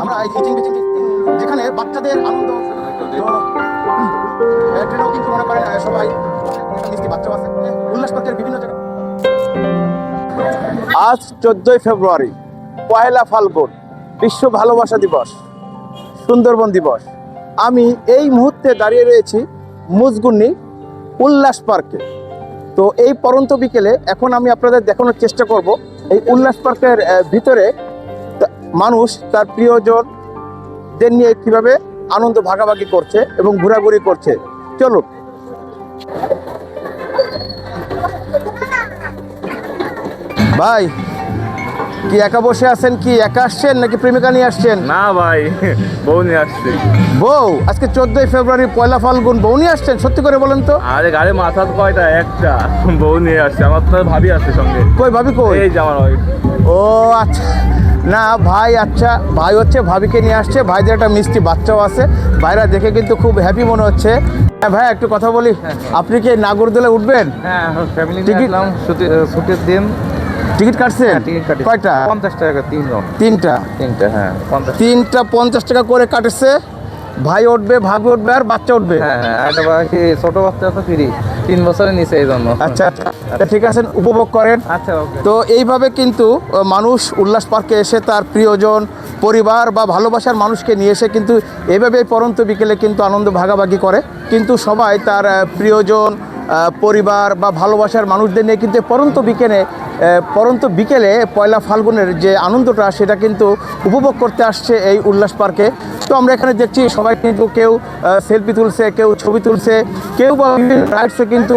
আমরা যেখানে বাচ্চাদের আনন্দ কিন্তু মনে করেন সবাই আছে উল্লাস বিভিন্ন আজ চোদ্দই ফেব্রুয়ারি পয়লা ফাল্গুন, বিশ্ব ভালোবাসা দিবস, সুন্দরবন দিবস। আমি এই মুহূর্তে দাঁড়িয়ে রয়েছি মুজগুন্নি উল্লাস পার্কে। তো এই পরন্ত বিকেলে এখন আমি আপনাদের দেখানোর চেষ্টা করব এই উল্লাস পার্কের ভিতরে মানুষ, তার প্রিয়জনদের নিয়ে কীভাবে আনন্দ ভাগাভাগি করছে এবং ঘোরাঘুরি করছে। চলুন। ভাই কি একা বসে আছেন কি? একা আসছেন নাকি প্রেমিকা নিয়ে আসছেন? না ভাই বউ নিয়ে আসছে। বউ? আজকে চোদ্দই ফেব্রুয়ারি পয়লা ফাল্গুন বউ নিয়ে আসছেন? সত্যি করে বলেন তো। আরে গাড়ি মাথা কয়টা? একটা। বউ নিয়ে আসছে। আমার তো ভাবি আছে সঙ্গে। কই ভাবি কই? এই যে আমার ও আচ্ছা। না ভাই আচ্ছা। ভাই হচ্ছে ভাবিকে নিয়ে আসছে। ভাইদের একটা মিষ্টি বাচ্চাও আছে। ভাইরা দেখে কিন্তু খুব হ্যাপি মনে হচ্ছে। হ্যাঁ ভাই একটু কথা বলি। আপনি কি নাগরদোলে উঠবেন? হ্যাঁ ফ্যামিলি ছুটির দিন। টিকিট কাটছেন? টিকিট কয়টা? পঞ্চাশ টাকা তিনজন। তিনটা? তিনটা হ্যাঁ তিনটা পঞ্চাশ টাকা করে কাটেছে। ভাই উঠবে ভাবি উঠবে আর বাচ্চা উঠবে? হ্যাঁ হ্যাঁ ছোট বাচ্চা তো ফ্রি। তিন বছরের নিচে এই জন্য। আচ্ছা আচ্ছা। ঠিক আছে উপভোগ করেন। আচ্ছা তো এইভাবে কিন্তু মানুষ উল্লাস পার্কে এসে তার প্রিয়জন পরিবার বা ভালোবাসার মানুষকে নিয়ে এসে কিন্তু এইভাবে পরন্ত বিকেলে কিন্তু আনন্দ ভাগাভাগি করে। কিন্তু সবাই তার প্রিয়জন পরিবার বা ভালোবাসার মানুষদের নিয়ে কিন্তু পরন্ত বিকেলে পরন্ত বিকেলে পয়লা ফাল্গুনের যে আনন্দটা, সেটা কিন্তু উপভোগ করতে আসছে এই উল্লাস পার্কে। তো আমরা এখানে দেখছি সবাই কিন্তু কেউ সেলফি তুলছে, কেউ ছবি তুলছে, কেউ বা বিভিন্ন রাইডসে কিন্তু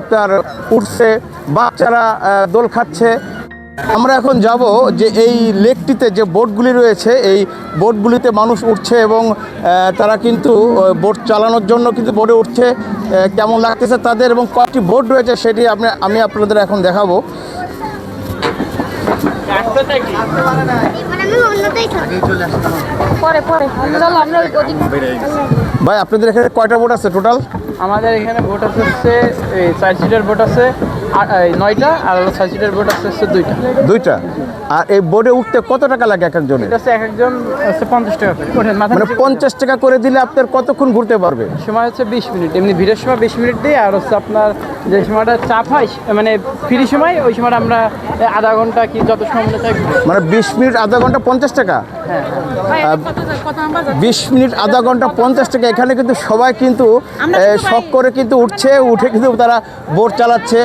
আপনার উঠছে, বাচ্চারা দোল খাচ্ছে। আমরা এখন যাব যে এই লেকটিতে যে বোটগুলি রয়েছে, এই বোটগুলিতে মানুষ উঠছে এবং তারা কিন্তু বোট চালানোর জন্য কিন্তু বোটে উঠছে। কেমন লাগতেছে তাদের এবং কয়েকটি বোট রয়েছে, সেটি আমি আপনাদের এখন দেখাবো মানে আমি অন্যটাই খাব পরে পরে চলো আমরা ওই ওদিক ভাই আপনাদের এখানে কয়টা বোট আছে টোটাল? আমাদের এখানে ভোট আছে হচ্ছে চার সিটের বোট আছে। নয়টা আর ছয় সিটের বোট আছে হচ্ছে দুইটা। দুইটা? আর এই বোটে উঠতে কত টাকা লাগে এক একজনের? এটা হচ্ছে এক একজন হচ্ছে পঞ্চাশ টাকা করে। মানে পঞ্চাশ টাকা করে দিলে আপনার কতক্ষণ ঘুরতে পারবে? সময় হচ্ছে বিশ মিনিট। এমনি ভিড়ের সময় বিশ মিনিট দিই আর হচ্ছে আপনার যে সময়টা চাপ হয় মানে ফ্রি সময় ওই সময়টা আমরা আধা ঘণ্টা কি যত সময় মনে চাই মানে বিশ মিনিট আধা ঘণ্টা পঞ্চাশ টাকা? হ্যাঁ। বিশ মিনিট আধা ঘণ্টা পঞ্চাশ টাকা। এখানে কিন্তু সবাই কিন্তু শখ করে কিন্তু উঠছে উঠে কিন্তু তারা বোট চালাচ্ছে।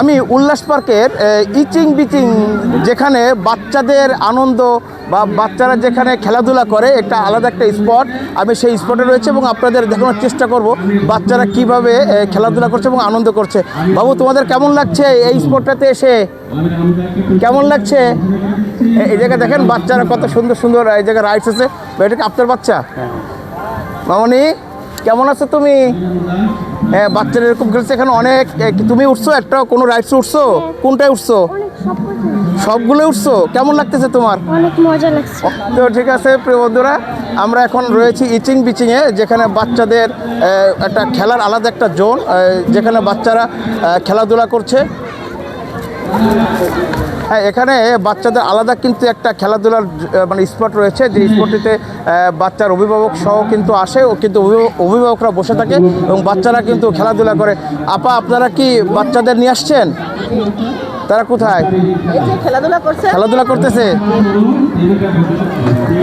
আমি উল্লাস পার্কের ইচিং বিচিং যেখানে বাচ্চাদের আনন্দ বা বাচ্চারা যেখানে খেলাধুলা করে, একটা আলাদা একটা স্পট। আমি সেই স্পটে রয়েছে এবং আপনাদের দেখানোর চেষ্টা করব বাচ্চারা কীভাবে খেলাধুলা করছে এবং আনন্দ করছে। বাবু, তোমাদের কেমন লাগছে এই স্পটটাতে এসে? কেমন লাগছে? এই জায়গায় দেখেন বাচ্চারা কত সুন্দর সুন্দর, এই জায়গায় রাইডস আছে। এটা আপনার বাচ্চা? মামনি, কেমন আছো তুমি? হ্যাঁ বাচ্চারা এরকম খেলছে। এখানে অনেক তুমি উঠছো একটা কোনো রাইডস উঠছো? কোনটায় উঠছো? সবগুলো উঠছো? কেমন লাগতেছে তোমার? অনেক মজা লাগছে। তো ঠিক আছে প্রিয় বন্ধুরা আমরা এখন রয়েছি ইচিং বিচিংয়ে যেখানে বাচ্চাদের একটা খেলার আলাদা একটা জোন যেখানে বাচ্চারা খেলাধুলা করছে। হ্যাঁ এখানে বাচ্চাদের আলাদা কিন্তু একটা খেলাধুলার মানে স্পট রয়েছে যে স্পটটিতে বাচ্চার অভিভাবক সহ কিন্তু আসে ও কিন্তু অভিভাবক- অভিভাবকরা বসে থাকে এবং বাচ্চারা কিন্তু খেলাধুলা করে। আপা আপনারা কি বাচ্চাদের নিয়ে আসছেন? তারা কোথায়? খেলাধুলা করতেছে?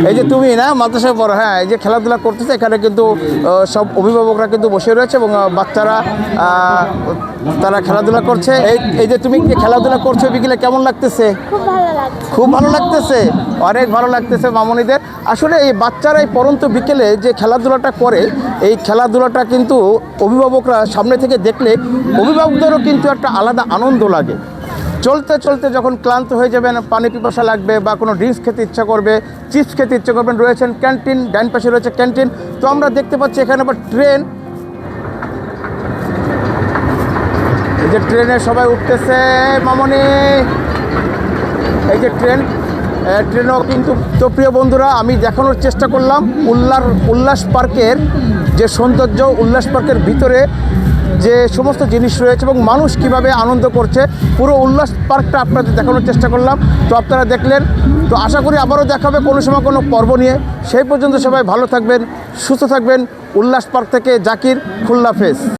এই যে তুমি না মাদ্রাসায় পড়ো হ্যাঁ এই যে খেলাধুলা করতেছে এখানে কিন্তু সব অভিভাবকরা কিন্তু বসে রয়েছে এবং বাচ্চারা তারা খেলাধুলা করছে। এই এই যে তুমি কি খেলাধুলা করছ বিকেলে কেমন লাগতেছে? খুব ভালো খুব ভালো লাগতেছে? অনেক ভালো লাগতেছে মামনিদের। আসলে এই বাচ্চারা এই পরন্ত বিকেলে যে খেলাধুলাটা করে এই খেলাধুলাটা কিন্তু অভিভাবকরা সামনে থেকে দেখলে অভিভাবকদেরও কিন্তু একটা আলাদা আনন্দ লাগে। চলতে চলতে যখন ক্লান্ত হয়ে যাবেন, পানি পিপাসা লাগবে বা কোনো ড্রিঙ্কস খেতে ইচ্ছা করবে চিপস খেতে ইচ্ছা করবেন, রয়েছেন ক্যান্টিন ডাইন পাশে রয়েছে ক্যান্টিন তো আমরা দেখতে পাচ্ছি এখানে আবার ট্রেন এই যে ট্রেনে সবাই উঠতেছে, মামনি। এই যে ট্রেন ট্রেনও কিন্তু, তো প্রিয় বন্ধুরা, আমি দেখানোর চেষ্টা করলাম উল্লার, উল্লাস পার্কের যে সৌন্দর্য, উল্লাস পার্কের ভিতরে। যে সমস্ত জিনিস রয়েছে এবং মানুষ কীভাবে আনন্দ করছে, পুরো উল্লাস পার্কটা আপনাদের দেখানোর চেষ্টা করলাম। তো আপনারা দেখলেন, তো আশা করি আবারও দেখাবে কোনো সময় কোনো পর্ব নিয়ে। সেই পর্যন্ত সবাই ভালো থাকবেন, সুস্থ থাকবেন। উল্লাস পার্ক থেকে জাকির খুল্লা ফেস।